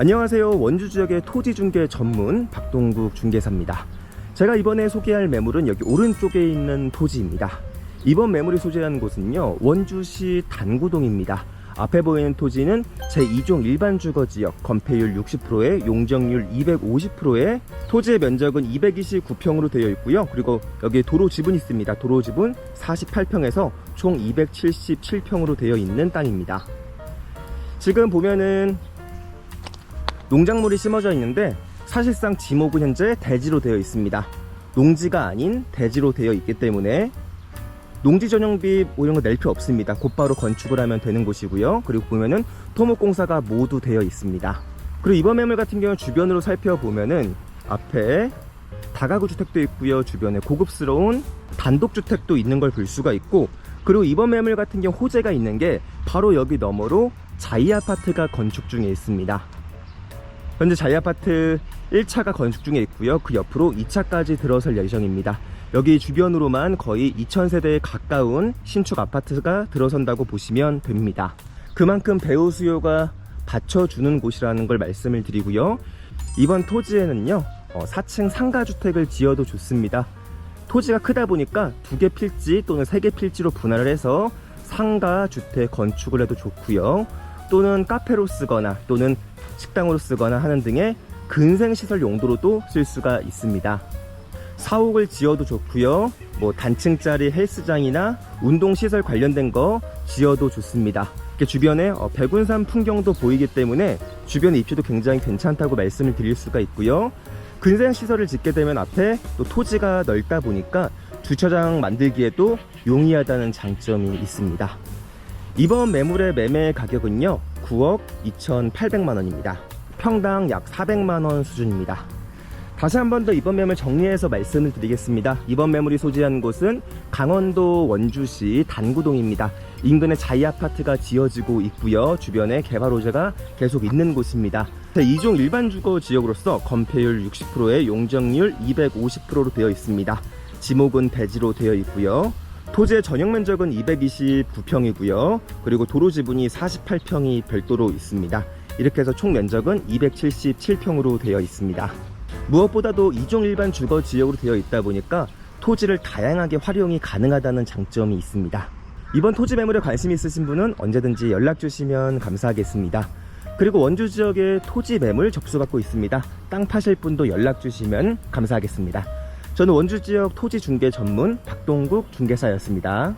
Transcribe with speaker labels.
Speaker 1: 안녕하세요. 원주 지역의 토지 중개 전문 박동국 중개사입니다. 제가 이번에 소개할 매물은 여기 오른쪽에 있는 토지입니다. 이번 매물이 소재하는 곳은요, 원주시 단구동입니다. 앞에 보이는 토지는 제2종 일반 주거 지역 건폐율 60%에 용적률 250%에 토지의 면적은 229평으로 되어 있고요. 그리고 여기 도로 지분이 있습니다. 도로 지분 48평에서 총 277평으로 되어 있는 땅입니다. 지금 보면은 농작물이 심어져 있는데 사실상 지목은 현재 대지로 되어 있습니다. 농지가 아닌 대지로 되어 있기 때문에 농지 전용비 뭐 이런 거 낼 필요 없습니다. 곧바로 건축을 하면 되는 곳이고요. 그리고 보면은 토목공사가 모두 되어 있습니다. 그리고 이번 매물 같은 경우는 주변으로 살펴보면은 앞에 다가구 주택도 있고요. 주변에 고급스러운 단독 주택도 있는 걸 볼 수가 있고 그리고 이번 매물 같은 경우 호재가 있는 게 바로 여기 너머로 자이 아파트가 건축 중에 있습니다. 현재 자이 아파트 1차가 건축 중에 있고요. 그 옆으로 2차까지 들어설 예정입니다. 여기 주변으로만 거의 2,000세대에 가까운 신축 아파트가 들어선다고 보시면 됩니다. 그만큼 배우 수요가 받쳐주는 곳이라는 걸 말씀을 드리고요. 이번 토지에는요, 어, 4층 상가주택을 지어도 좋습니다. 토지가 크다 보니까 두 개 필지 또는 세 개 필지로 분할을 해서 상가주택 건축을 해도 좋고요. 또는 카페로 쓰거나 또는 식당으로 쓰거나 하는 등의 근생시설 용도로도 쓸 수가 있습니다. 사옥을 지어도 좋고요. 뭐 단층짜리 헬스장이나 운동시설 관련된 거 지어도 좋습니다. 주변에 어, 백운산 풍경도 보이기 때문에 주변의 입지도 굉장히 괜찮다고 말씀을 드릴 수가 있고요. 근생 시설을 짓게 되면 앞에 또 토지가 넓다 보니까 주차장 만들기에도 용이하다는 장점이 있습니다. 이번 매물의 매매 가격은요 9억 2,800만 원입니다. 평당 약 400만 원 수준입니다. 다시 한 번 더 이번 매물 정리해서 말씀을 드리겠습니다. 이번 매물이 소재한 곳은 강원도 원주시 단구동입니다. 인근에 자이 아파트가 지어지고 있고요. 주변에 개발 호재가 계속 있는 곳입니다. 2종 일반 주거 지역으로서 건폐율 60%에 용적률 250%로 되어 있습니다. 지목은 대지로 되어 있고요. 토지의 전용 면적은 229평이고요. 그리고 도로 지분이 48평이 별도로 있습니다. 이렇게 해서 총 면적은 277평으로 되어 있습니다. 무엇보다도 이종 일반 주거 지역으로 되어 있다 보니까 토지를 다양하게 활용이 가능하다는 장점이 있습니다. 이번 토지 매물에 관심 있으신 분은 언제든지 연락 주시면 감사하겠습니다. 그리고 원주 지역에 토지 매물 접수받고 있습니다. 땅 파실 분도 연락 주시면 감사하겠습니다. 저는 원주 지역 토지 중개 전문 박동국 중개사였습니다.